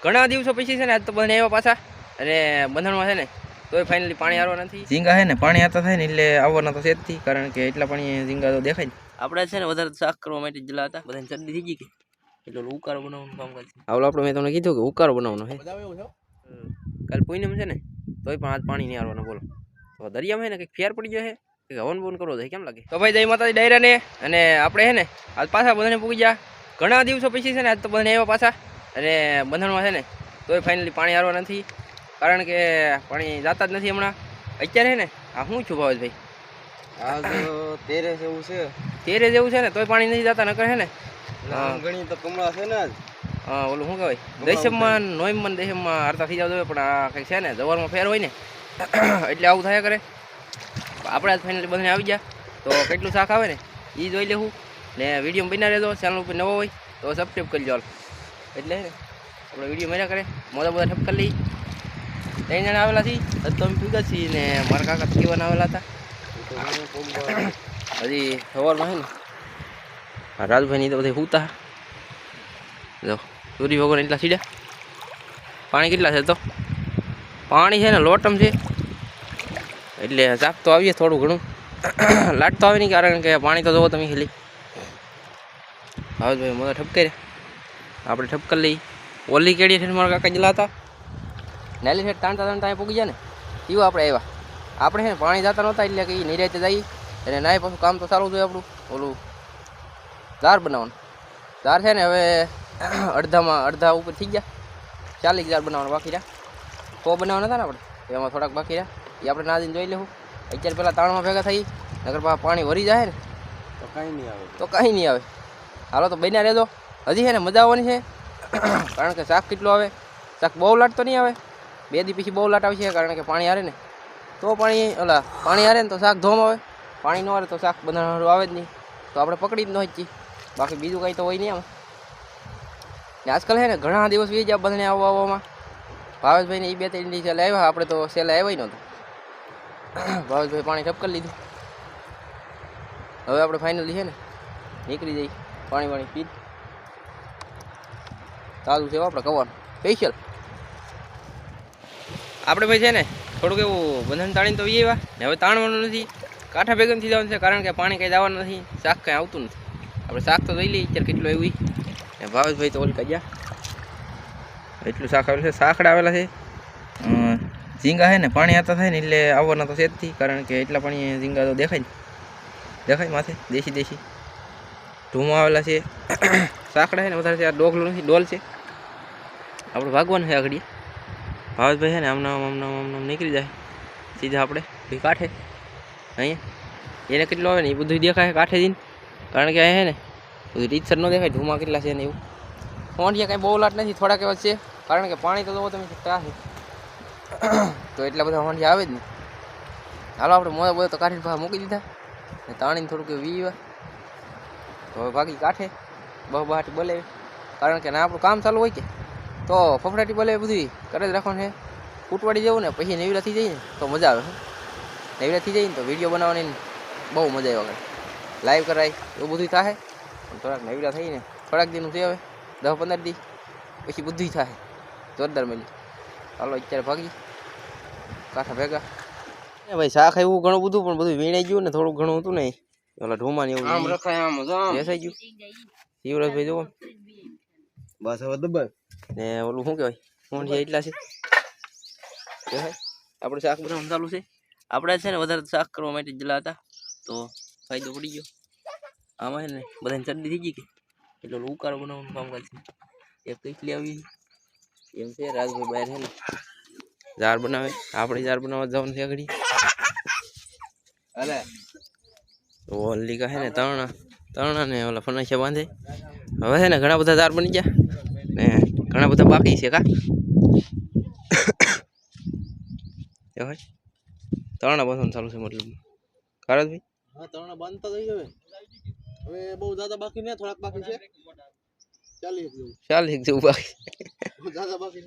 ઘણા દિવસો પછી છે ને આજ તો બંધ આવ્યા પાછા. અને બંધણમાં છે ને તોય ફાઇનલી પાણી આવવા નથી. ઝીંગા છે ને પાણી આવતા થાય ને એટલે આવવાના તો છે જ થી કારણ કે એટલા પાણી ઝીંગા તો દેખાય ને આપણે છે ને વધારે શાક કરવા માટે જલા હતા. બધાને શરદી થઈ ગઈ કે એટલે ઉકારો બનાવવાનું કામ કરે આવલો આપણે મેં તમને કીધું કે ઉકારો બનાવવાનો છે. કાલ પૂનમ છે ને તોય પણ આજ પાણી નહીં આવવાનું બોલો. તો દરિયામાં છે ને કંઈક ફેર પડી ગયો છે. કે હવન બવન કરવો છે કેમ લાગે? તો ભાઈ જય માતાજી ડાયરા ને અને આપણે છે ને આજ પાછા બધાને પૂગી ગયા. ઘણા દિવસો પછી છે ને આજ તો બધાને આવ્યા પાછા. અને બંધણમાં છે ને તોય ફાઇનલી પાણી આવવા નથી. કારણ કે પાણી જાતા જ નથી હમણાં. અત્યારે છે ને આ શું છું ભાવેશભાઈ? આ તો તેરે જેવું છે. તેરે જેવું છે ને તોય પાણી નથી જતા નકર છે ને? ઘણી તો કમળા છે ને. હા, ઓલું શું કહેવાય? દશમમાં નોઈમમાં ને હારતા થઈ જાવ પણ આ કંઈક છે ને જવારમાં ફેર હોય ને એટલે આવું થયા કરે. આપણે જ ફાઇનલી બધાને આવી ગયા. તો કેટલું શાક આવે ને એ જોઈ લેવું. ને વીડિયો બના રહેજો. ચેનલ ઉપર નવો હોય તો સબસ્ક્રાઈબ કરી હાલ. એટલે આપણે વીડિયો મળ્યા કરે. મોટા મોટા ઠપ લઈ ત્રણ જણા આવેલા છીએ. તો અમે ભેગા છીએ ને મારા કાકા કેવાના આવેલા હતા. હજી સવારમાં છે ને. રાજભાઈ રાજભાઈની તો બધા સૂતા જો, સૂર્ય ભગવાન એટલા સીડ્યા પાણી કેટલા છે તો? પાણી છે ને લોટમ છે. એટલે ચાપ તો આવીએ થોડું ઘણું. લાટ તો આવે નહીં કારણ કે પાણી તો જોવો તમે ખાલી ભાવેશભાઈ મને ઠપકે આપણે ઠપકર લઈ. ઓલી કેડી છે મારા કાકા જલા હતા. નાલી ઠેઠ તાણતા તાણતા અહીં પૂગી ગયા ને. એવું આપણે આવ્યા આપણે છે ને પાણી જતા નહોતા એટલે કે એ નિરાતે જઈએ અને નાય પાછું કામ તો ચાલુ જોઈએ આપણું. ઓલું દાર બનાવવાનું. દાર છે ને હવે અડધામાં અડધા ઉપર થઈ ગયા. ચાલીસ હજાર બનાવવાના બાકી રહ્યા. સો બનાવવાના હતા ને આપણે. એમાં થોડાક બાકી રહ્યા. એ આપણે નાદીને જોઈ લેવું. અત્યારે પહેલાં તાણમાં ભેગા થઈ. નગર પાછા પાણી વરી જાય ને. તો કાંઈ નહીં આવે. તો કાંઈ નહીં આવે. હાલો તો બન્યા રહેજો. હજી છે ને મજા આવવાની છે. કારણ કે શાક કેટલું આવે? શાક બહુ લાટ તો નહીં આવે? બે દી પછી બહુ લાટ આવશે કારણ કે પાણી હારે ને. તો પાણી ઓલા પાણી હારે ને તો શાક ધોમ આવે. પાણી ન આવે તો શાક બનાવવાનું આવે જ નહીં. તો આપણે પકડી જ ન જ બાકી બીજું કંઈ તો હોય નહીં આમ. આજકાલ છે ને ઘણા દિવસ વી ગયા બંને આવવા આવવામાં. ભાવેશભાઈને એ બે ત્રણ દિવસ આવ્યા. આપણે તો છેલ્લે આવ્યા નહોતું. ભાવેશભાઈ પાણી ઠપ કરી લીધું. હવે આપણે ફાઇનલી છે ને નીકળી જઈ પાણી વાણી પી ચાલુ છે આપણે કવાનું સ્પેશિયલ આપણે ભાઈ છે ને, થોડુંક એવું બંધન તાણીને તો આવ્યા. ને હવે તાણવાનું નથી. કાંઠા ભેગમ થઈ જવાનું છે, કારણ કે પાણી કંઈ જવાનું નથી. શાક કંઈ આવતું નથી. આપણે શાક તો જોઈ લઈએ, અત્યારે કેટલું ઈ. ને ભાવેશભાઈ તો ઓલી ગયા એટલું શાક આવેલું છે, સાખડા આવેલા છે. ઝીંગા છે ને, પાણી આતા થાય ને એટલે આવવાના તો છે જ કારણ કે એટલા પાણી ઝીંગા તો દેખાય ને. દેખાય માથે, દેશી દેશી. ધૂમા આવેલા છે. સાખડા છે ને, વધારે છે, આ ડોગલું નથી, ડોલ છે. આપણે ભાગવાનું છે આગળ. ભાવતભાઈ છે ને આમ નામ આમ નામ આમ નામ નીકળી જાય. સીધા આપણે ભાઈ કાંઠે. અહીંયા. એને કેટલું આવે ને? એ બધું દેખાય કાંઠે જઈને. કારણ કે અહીંયા છે ને, બધું રીતસર ન દેખાય, ધૂમા કેટલા છે ને એવું. ફોંડિયા કાંઈ બહુ લાટ નથી, થોડાક એવા છે. કારણ કે પાણી તો જોવો તમે ત્રાસ તો એટલા બધા ફોંડિયા આવે જ નહીં હાલો આપણે મોડા બોડા તો કાઢીને ભાવ મૂકી દીધા. ને તાણીને થોડુંક વીવા. તો હવે ભાગી કાંઠે. બહુ બહાટી બોલે. કારણ કે ના, આપણું કામ ચાલુ હોય કે? તો ફફડાટી બોલે બધી કરે જ રાખવાનું છે. ફૂટવાડી જવું ને પછી નેવડા થઈ ને તો મજા આવે નેવડા થઈ જાય ને તો વીડિયો બનાવવાની બહુ મજા આવે આગળ. લાઈવ કરાય એવું બધું થાય પણ થોડાક નેવડા થઈને થોડાક દિનનું થઈ આવે દસ પંદર દી પછી બધું થાય જોરદાર મળી. ચાલો અત્યારે ભાગી. કાંઠા ભેગા. એ ભાઈ શાક એવું ઘણું બધું પણ બધું વીણાઈ ગયું ને થોડું ઘણું હતું ને ઓલા ઢોમાં ને એવું આમ રખાય આમ બેસાઈ ગયું. શિવરાજભાઈ જોવો બસ હવે દબાય. ને ઓલું શું કહેવાય? ફોન છે એટલા છે. દેખાય આપણે શાક બનાવવાનું ચાલુ છે. આપણે છે ને વધારે શાક કરવા માટે જલા હતા તો ફાયદો પડી ગયો. આમાં છે ને બધાને શરદી થઈ ગઈ કે? એટલે ઓલું ઉકાળો બનાવવાનું કામ કરે છે. એક લઈ આવી એમ છે રાજભાઈ બહાર છે ને. ઝાડ બનાવે આપણે ઝાડ બનાવવા જવાનું છે આગળ. અરે ઓલી કા છે ને તરણા તરણા ને ઓલા ફનાશિયા બાંધે. હવે છે ને ઘણા બધા ઝાડ બની ગયા. ને ઘણા બધા બાકી છે કા? ત્રણ ભાઈ ચાલુ છે મતલબ. ભારતભાઈ? હા ત્રણ બાંધતા થઈ હવે હવે બહુ જ્યાદા બાકી ને થોડાક બાકી છે. ચાલીસ જેવું. જેવું બાકી. જ્યાદા બાકી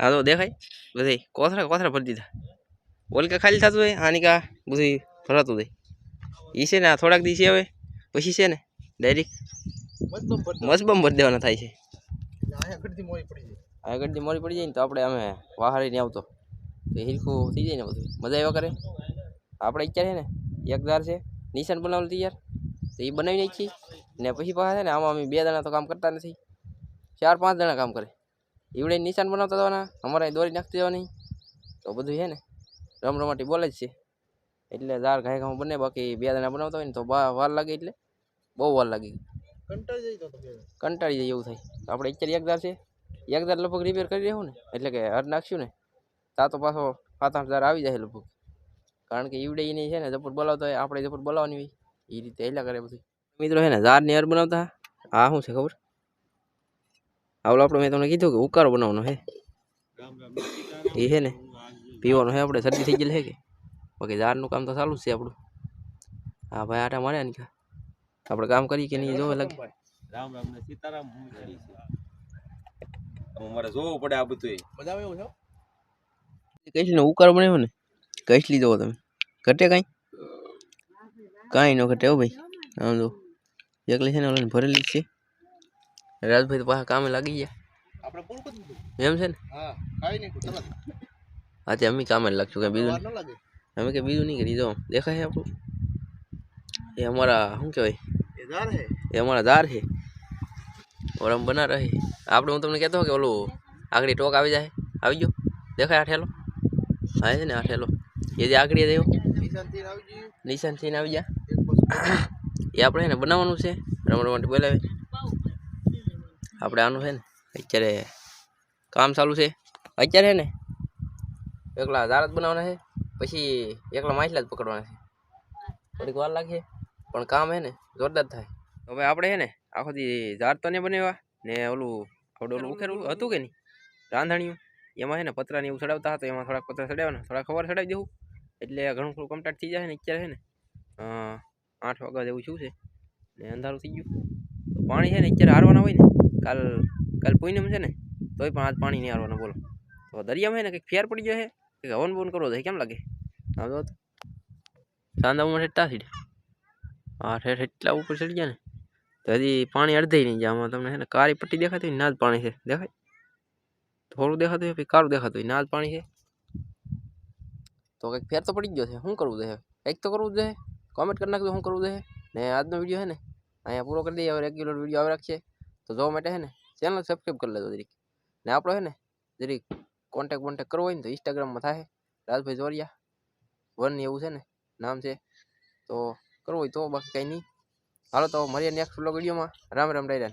હા તો દેખાય. બધે કોથરા કોથરા ભરી દીધા. ઓલકા ખાલી થતું હોય આની કા બધું ભરાતું જાય એ છે ને આ થોડાક દિવસે હવે. પછી છે ને ડાયરેક્ટ મસબમ ભરી દેવાના થાય છે. અહીંયા મોરી પડી જાય. આગળથી મોરી પડી જાય ને તો આપણે અમે વાહારી નહીં આવતો. તો હિરખું થઈ જાય ને બધું. મજા આવ્યા કરે? આપણે ઈચ્છા છે ને, એક દાર છે. નિશાન બનાવેલું તૈયાર. તો એ બનાવી નાખી ને પછી પાસે છે ને, આમાં અમે બે જણા તો કામ કરતા નથી. ચાર પાંચ જણા કામ કરે. એવડે નિશાન બનાવતા જવાના, અમારે દોરી નાખતી જવાની. તો બધું છે ને રમ રમાટી બોલે જ છે. એટલે દાળ ઘાય ઘામાં બને બાકી બે જણા બનાવતા હોય ને તો વાર લાગે એટલે બહુ વાર લાગે. કંટાળી જાય તો કંટાળી જાય એવું થાય. તો આપણે અત્યારે એકદાર છે. એકદાર લગભગ રિપેર કરી રહ્યું ને એટલે કે હર નાખ્યું ને તા તો પાછો સાત આઠ હજાર આવી જાય લગભગ. કારણ કે ઈવડે એની છે ને જપુર બોલાવતો હોય આપણે જપુર બોલાવવાની હોય. એ રીતે એલા કરે બધું મિત્રો છે ને ઝાડની હર બનાવતા આ શું છે ખબર? આવલો આપણે મેં તમને કીધું કે ઉકારો બનાવવાનો હે એ છે ને પીવાનો હે આપણે શરદી થઈ ગયેલી છે કે? બાકી ઝાડનું કામ તો ચાલુ જ છે આપણું. હા ભાઈ આટા માર્યા ને આપણે કામ કરીએ કે નહીં જોવે લાગે રામ રામ ને સીતારામ હું કરી છે. અમારે જોવું પડે આ બધું મજા આવે એવું છે કઈશલી નો ઉકારો બનાવ્યો ને? કઈશલી જોવો તમે? ઘટે કાંઈ? કાંઈ ન ઘટે હો ભાઈ. આમ જો એકલી છે ને ઓલાને ભરેલી જ છે. રાજભાઈ તો પાછા કામે લાગી ગયા. આપણે પૂરું કરી દીધું? એમ છે ને? હા કાંઈ નહીં તરત આજે અમે કામે જ લાગશું કાંઈ બીજું વાર ન લાગે. નહીં અમે કે બીજું નહીં કરી જો દેખાય છે આપણું? એ અમારા શું કહેવાય? એ અમારા દાર છે ઓરમ બના રહે. આપણે હું તમને કહેતો કે ઓલું આગળ ટોક આવી જાય. આવી ગયો? દેખાય આ ઠેલો હા છે ને આ ઠેલો એ જે આગળ દેવો નિશાન આવી જઈએ નિશાનથી ને આવી ગયા? એ આપણે ને બનાવવાનું છે. રમણ માટે બોલાવે. આપણે આનું છે ને અત્યારે કામ ચાલુ છે. અત્યારે છે ને એકલા જ બનાવવાના છે. પછી એકલા માછલા જ પકડવાના છે. થોડીક વાર લાગશે પણ કામ છે ને જોરદાર થાય. હવે આપણે છે ને આખો દી ઝાડ તો નહીં બનાવ્યા ને ઓલું આપણે ઓલું ઉખેરું હતું કે નહીં? રાંધણિયું. એમાં છે ને પતરાને એવું ચડાવતા હતા એમાં થોડાક પતરા ચડાવવાના થોડા ખબર ચડાવી દેવું. એટલે ઘણું થોડું કમ્પ્લીટ થઈ જાય ને અત્યારે છે ને. અ, આઠ વાગ્યા જેવું શું છે ને અંધારું થઈ ગયું. તો પાણી છે ને અત્યારે હારવાના હોય ને કાલ કાલ પૂનમ છે ને તોય પણ આજ પાણી નહીં હારવાના બોલો. તો દરિયામાં છે ને કંઈક ફેર પડી ગયો છે કે હવન બવન કરવો છે કેમ લાગે? આમ જો તો સાંદામાં ઠેઠતા સીડે હા ઠેઠ એટલા ઉપર ચડી ગયા ને, તો હજી પાણી અડધે નહીં જાય. આમાં તમને છે ને કાળી પટ્ટી દેખાતી હોય ને ના જ પાણી છે. દેખાય? થોડું દેખાતું હોય, પછી કાળું દેખાતું હોય ના જ પાણી છે. તો કંઈક ફેર તો પડી જ ગયો છે. શું કરવું છે? કંઈક તો કરવું જ છે. કોમેન્ટ કરી નાખજો શું કરવું છે. ને આજનો વીડિયો છે ને, અહીંયા પૂરો કરી દઈએ. હવે રેગ્યુલર વીડિયો આવે રાખીએ. તો જોવા માટે છે ને ચેનલ સબસ્ક્રાઈબ કરી લેજો જરીક. ને આપણો છે ને, જરીક કોન્ટેક બોન્ટેક કરવો હોય ને, તો ઇન્સ્ટાગ્રામમાં થાય. રાજભાઈ જોરિયા, વન એવું છે ને, નામ છે. તો કરવું હોય તો બાકી કંઈ નહીં. હાલો તો મળીએ નેક્સ્ટ વ્લોગ વિડીયોમાં. રામ રામ ડાયરા